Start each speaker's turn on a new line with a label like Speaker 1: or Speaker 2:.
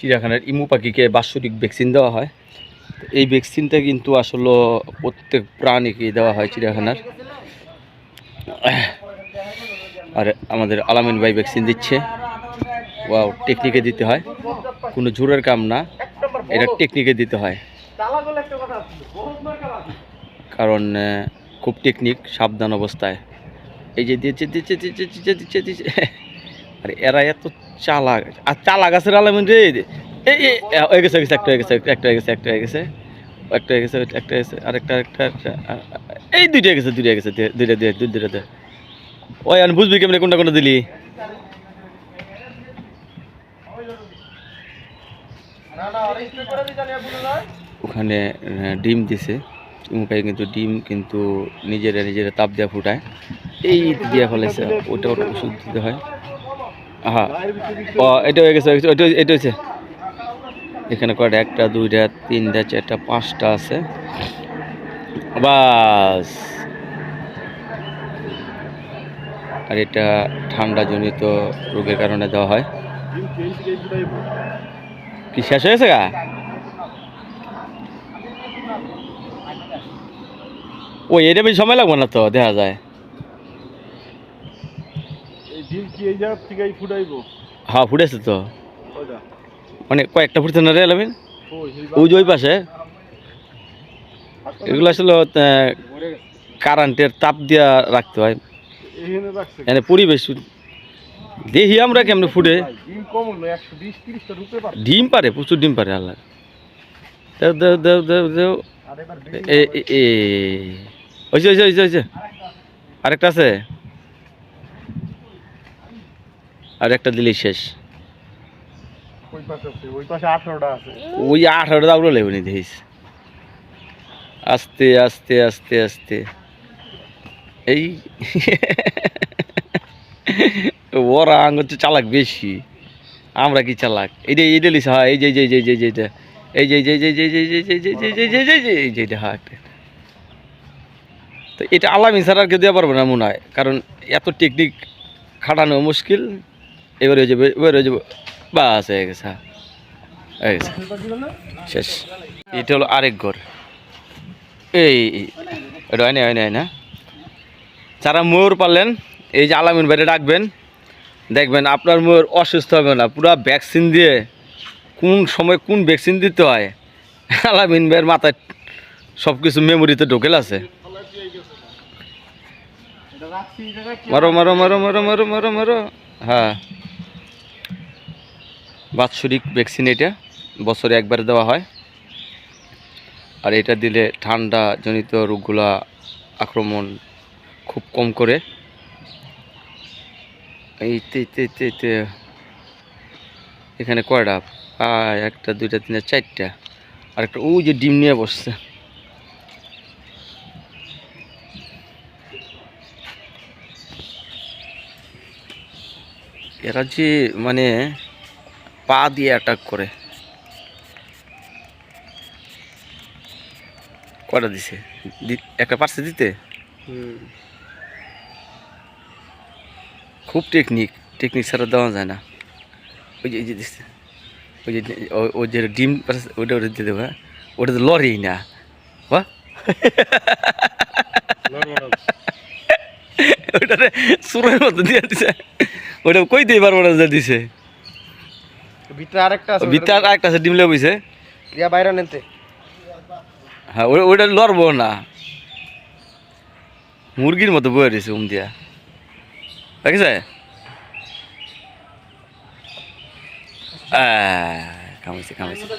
Speaker 1: চিড়িয়াখানার ইমু পাখিকে বাৎসরিক ভ্যাকসিন দেওয়া হয়। এই ভ্যাকসিনটা কিন্তু আসলে প্রত্যেক প্রাণীকে দেওয়া হয় চিড়িয়াখানার। আর আমাদের আলামিন ভাই ভ্যাকসিন দিচ্ছে। ওয়াও টেকনিকে দিতে হয়। কোনো জোরের কাম না। এটা টেকনিকে দিতে হয়। কারণ খুব টেকনিক সাবধান অবস্থায়। এই যে দিচ্ছে দিচ্ছে দিচ্ছে দিচ্ছে দিচ্ছে দিচ্ছে। আরে এরা এত চালাক। আর চালাক আছে আলামিন রে হয়ে গেছে গেছে, একটা হয়ে গেছে একটা হয়ে গেছে একটা হয়ে গেছে একটা হয়ে গেছে একটা হয়ে গেছে আরেকটা একটা এই দুইটা গেছে দুইটা গেছে দুইটা দিয়ে দুই দুইটা দে। ওই আমি বুঝবি কেমনি কোনটা কোনটা দিলি? ওখানে ডিম দিছে মুখায় কিন্তু ডিম কিন্তু নিজেরা নিজেরা তাপ দেওয়া ফুটায়। এই দিয়া ফেলেছে ওটা ওটা ওষুধ দিতে হয়। হ্যাঁ ও গেছে, হয়ে হয়েছে। এখানে কয়টা? একটা, দুইটা, তিনটা, চারটা, পাঁচটা আছে। বাস। আর এটা ঠান্ডাজনিত রোগের কারণে দেওয়া হয়। কি, শেষ হয়েছে গা? ওই, এটা বেশি সময় লাগবে না তো? দেখা যায়
Speaker 2: এই ডিম কি এই জায়গা ফুটাইবো
Speaker 1: হ্যাঁ ফুটেছে তো। মানে কয়েকটা ফুটছে না রে আলামিন?
Speaker 2: ওই
Speaker 1: ওই যে ওই পাশে। এগুলো আসলে কারেন্টের তাপ দিয়া রাখতে হয়।
Speaker 2: এখানে
Speaker 1: পরিবেশ দেখি আমরা কেমনে ফুটে।
Speaker 2: ডিম পারে।
Speaker 1: প্রচুর ডিম পারে আল্লাহ। দেও দেও দেও দেও দেও। এ হয়েছে হয়েছে হয়েছে হয়েছে আরেকটা আছে। আর একটা দিলেই শেষ
Speaker 2: ওই পাশে ওই পাশে আঠারোটা আছে
Speaker 1: ওই আঠারো দাউড়ো লেবে নি দেখিস আস্তে আস্তে আস্তে আস্তে এই ওরা হচ্ছে চালাক বেশি আমরা কি চালাক এই যে এই লিস হ্যাঁ এই যে যে যে যে। এই যে এই যে যে যে যে এই যে যে যে যে যে যে এই যে হ্যাঁ একটা। তো এটা আলামিন ছাড়া আর কেউ দেওয়া পারবে না মনে হয় কারণ এত টেকনিক খাটানো মুশকিল এবার হয়ে যাবে, এবার হয়ে যাবে। বাস, হয়ে গেছে হ্যাঁ। হয়ে গেছে। শেষ। এটা হলো আরেক ঘর। এই, এটা হয় না হয় না হয় না। যারা ময়ূর পারলেন এই যে আলামিন বাইরে ডাকবেন, দেখবেন আপনার ময়ূর অসুস্থ হবে না। পুরো ভ্যাকসিন দিয়ে কোন সময় কোন ভ্যাকসিন দিতে হয়, আলামিন ভাইয়ের মাথায় সব কিছু মেমোরিতে ঢোকেল আছে। মারো মারো মারো মারো মারো মারো মারো। হ্যাঁ। বাৎসরিক ভ্যাকসিন এটা, বছরে একবার দেওয়া হয়। আর এটা দিলে ঠান্ডা জনিত রোগগুলা আক্রমণ খুব কম করে। এখানে কয়টা? আয়, একটা, দুইটা, তিনটা, চারটা। আর একটা, ওই যে ডিম নিয়ে বসছে। এরা যে মানে পা দিয়ে অ্যাটাক করে। কয়টা দিছে? একটা পারছে দিতে? খুব টেকনিক টেকনিক ছাড়া দেওয়া যায় না। ওই যে এই যে দিচ্ছে ওই যে ও- ওই যে ডিম ওটা ওটা দিয়ে দেবো হ্যাঁ? ওটা তো লড়েই না। বা ওটা সুরের মতো দিয়ে দিছে। ওটা কই দিয়ে পারব না দিছে?
Speaker 2: ভিতরে আরেকটা আছে
Speaker 1: ভিতরে আর আছে
Speaker 2: দিয়া বাইরে নিতে
Speaker 1: হ্যাঁ ওইটা লড়বো না। মুরগির মতো বয়ে দিছে উম দিয়া। দেখেছে? কামাইছে কামাইছে